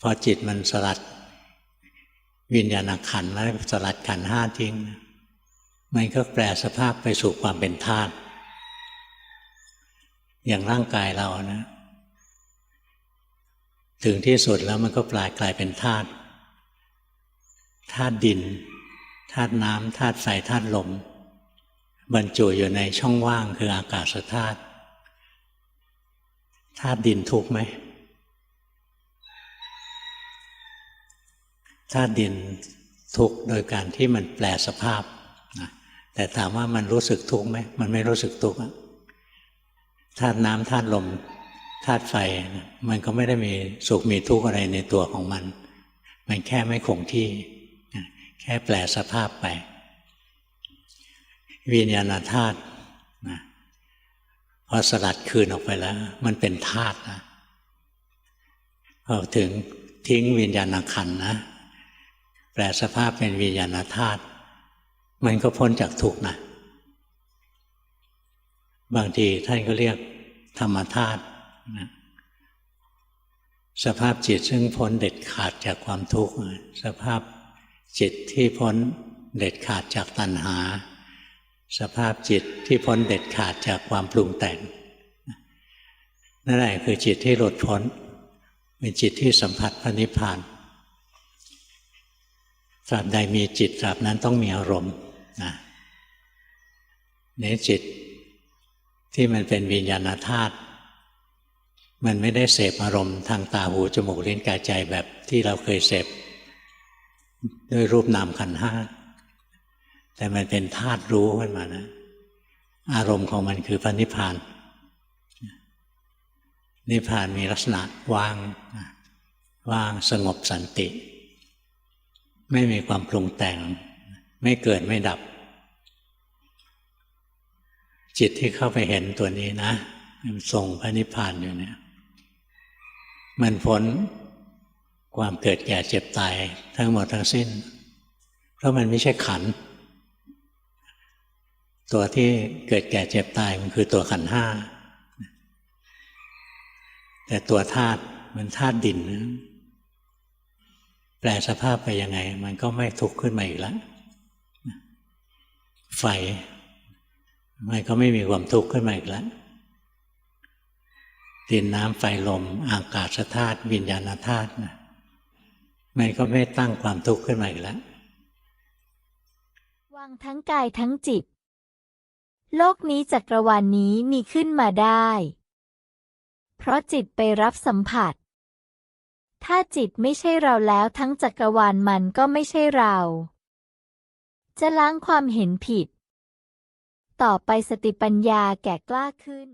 พอจิตมันสลัด วิญญาณขันแล้วสลัดขันห้าทิ้ง มันก็แปลสภาพไปสู่ความเป็นธาตุอย่างร่างกายเรานะ ถึงที่สุดแล้วมันก็ปลายกลายเป็นธาตุธาตุดินธาตุน้ำธาตุไฟธาตุลม บรรจุอยู่ในช่องว่างคืออากาศธาตุธาตุดินทุกไหม ธาตุดินทุกโดยการที่มันแปลสภาพนะแต่ถามว่ามันรู้สึกทุกไหมมันไม่รู้สึกทุกธาตุน้ำธาตุลมธาตุไฟนะมันก็ไม่ได้มีสุขมีทุกข์อะไรในตัวของมัน มันแค่ไม่คงที่นะแค่แปลสภาพไป วิญญาณธาตุนะพอสลัดคืนออกไปแล้ว มันเป็นธาตุนะพอถึงทิ้งวิญญาณขันนะ แปลสภาพเป็นวิญญาณธาตุมันก็พ้นจากทุกข์นะ บางทีท่านก็เรียกธรรมธาตุนะสภาพจิตซึ่งพ้นเด็ดขาดจากความทุกข์สภาพจิตที่พ้นเด็ดขาดจากตัณหา สภาพจิตที่พ้นเด็ดขาดจากความปรุงแต่งนั่นแหละคือจิตที่หลุดพ้น เป็นจิตที่สัมผัสพระนิพพาน ตราบใดมีจิตตราบนั้นต้องมีอารมณ์นะเนี่ยจิตที่มันเป็นวิญญาณธาตุมันไม่ได้เสพอารมณ์ทางตาหูจมูกลิ้นกายใจแบบที่เราเคยเสพด้วยรูปนามขันห้าแต่มันเป็นธาตุรู้ขึ้นมานะ อารมณ์ของมันคือพระนิพพาน นิพพานมีลักษณะว่างว่างสงบสันติ ไม่มีความปรุงแต่ง ไม่เกิดไม่ดับ จิตที่เข้าไปเห็นตัวนี้นะมันทรงพระนิพพานอยู่เนี่ย มันพ้นความเกิดแก่เจ็บตายทั้งหมดทั้งสิ้น เพราะมันไม่ใช่ขัน ตัวที่เกิดแก่เจ็บตายมันคือตัวขันห้า แต่ตัวธาตุมันธาตุดินนะ แปลสภาพไปยังไง มันก็ไม่ทุกข์ขึ้นมาอีกแล้วไฟมันก็ไม่มีความทุกข์ขึ้นมาอีกแล้วดินน้ำไฟลมอากาศธาตุวิญญาณธาตุนะมันก็ไม่ตั้งความทุกข์ขึ้นมาอีกแล้ววางทั้งกายทั้งจิต โลกนี้จักรวาลนนี้มีขึ้นมาได้ เพราะจิตไปรับสัมผัส ถ้าจิตไม่ใช่เราแล้วทั้งจักรวาลมันก็ไม่ใช่เรา จะล้างความเห็นผิด ต่อไปสติปัญญาแก่กล้าขึ้น